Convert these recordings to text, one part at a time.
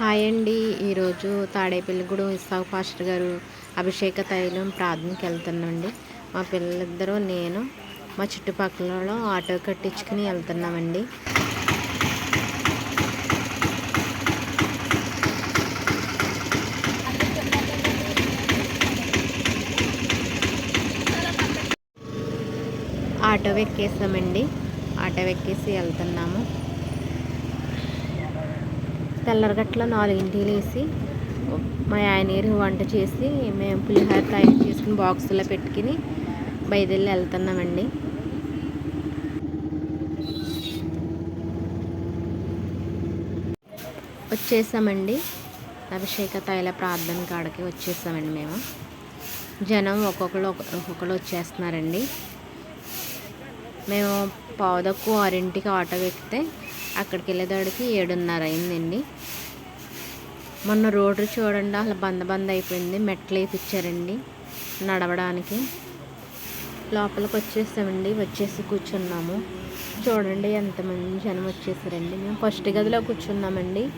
Hi అండి. ఈరోజు తాడేపల్లిగూడెం ఇస్సాకు pastor గారు అభిషేక తైలం ప్రార్థనకి వెళ్తున్నామండి. మా పిల్లలిద్దరూ నేను మా చుట్టుపక్కలలో ఆటో కట్టించుకుని వెళ్తున్నామండి. ఆటో ఎక్కేసామండి ఆటో ఎక్కేసి వెళ్తున్నాము. తెల్లరగట్ల నాలుగింటికి లేసి మా ఆయనీరు వంట చేసి మేము పులిహోర తయారు చేసుకుని బాక్సులో పెట్టుకుని బయదెళ్ళి వెళ్తున్నామండి. వచ్చేసామండి. అభిషేక తైల ప్రార్థన కాడకి వచ్చేసామండి మేము. జనం ఒక్కొక్కరు ఒక్కొక్కరు వచ్చేస్తున్నారండి. మేము పావుదక్కు ఆరింటికి ఆటో ఎక్కితే అక్కడికి వెళ్ళేదాడికి ఏడున్నర అయిందండి. మొన్న రోడ్డు చూడండి అసలు బంద బంద అయిపోయింది. మెట్లు వేయించారండి నడవడానికి. లోపలికి వచ్చేసామండి వచ్చేసి కూర్చున్నాము. చూడండి ఎంతమంది జనం వచ్చేసారండి. మేము ఫస్ట్ గదిలో కూర్చున్నామండి.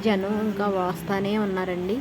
జనం ఇంకా వస్తానే ఉన్నారండి.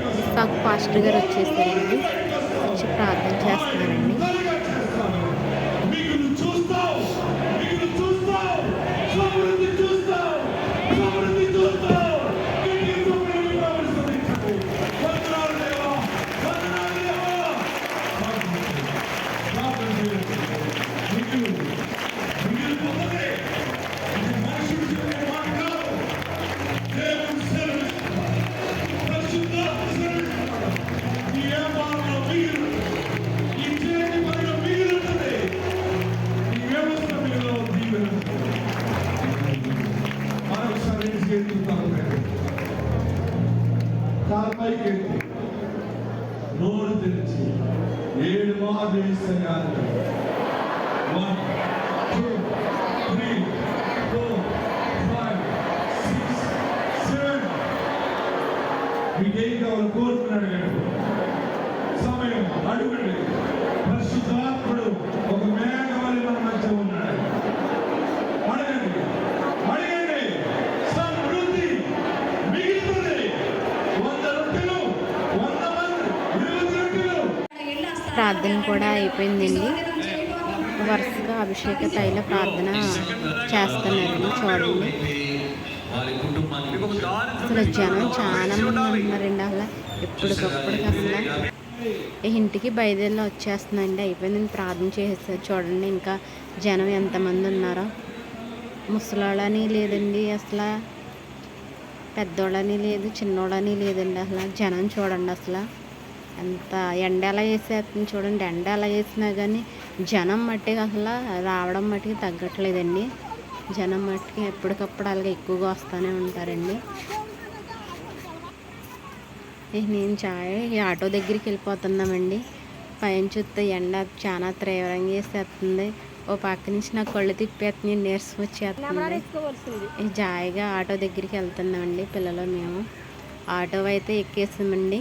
నశించుటకు పాస్టర్ గారు వచ్చేసారండి. వచ్చి ప్రార్థన చేస్తున్నారండి. இருந்துச்சு ஏழு மாதிரி வீசினாங்க one two three four five six seven விஜய்க்கு அவர் கோர்த்து நடக்கிறது சமயம் நடுவில். ప్రార్థన కూడా అయిపోయిందండి. వరుసగా అభిషేక తైల ప్రార్థన చేస్తున్నారండి చూడండి. అసలు జనం చాలా మంది ఉన్నారండి అసలు. ఎప్పటికప్పుడు అసలు ఇంటికి బయలుదేరి వచ్చేస్తుందండి. అయిపోయింది. ప్రార్థన చేసేసారు చూడండి ఇంకా జనం ఎంతమంది ఉన్నారో. ముసలాళ్ళని లేదండి అసలు. పెద్దోళ్ళని లేదు చిన్నోళ్ళని లేదండి అసలు. జనం చూడండి అసలు. ఎంత ఎండ ఎలా వేసేస్తుంది చూడండి ఎండ ఎలా వేసినా కానీ జనం మట్టికి అసలు రావడం మట్టికి తగ్గట్లేదండి. జనం మట్టికి ఎప్పటికప్పుడు అలాగే ఎక్కువగా వస్తూనే ఉంటారండి. నేను చాయ్ ఈ ఆటో దగ్గరికి వెళ్ళిపోతున్నామండి. పైన చూస్తే ఎండ చాలా తీవ్రంగా వేసేస్తుంది ఓ పక్క నుంచి నాకు కళ్ళు తిప్పేస్తుంది నీరసం వచ్చేస్తుంది. జాయిగా ఆటో దగ్గరికి వెళ్తున్నామండి పిల్లలు మేము. ఆటో అయితే ఎక్కేసామండి.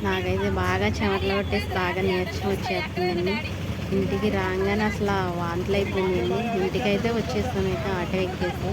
నాకైతే బాగా చెమటలు కొట్టేసి బాగా నీరసం వచ్చేస్తుందండి. ఇంటికి రాగానే అసలు వాంతులు అయిపోయిందండి ఇంటికైతే వచ్చేస్తాం అయితే ఆటో ఎక్కేసి.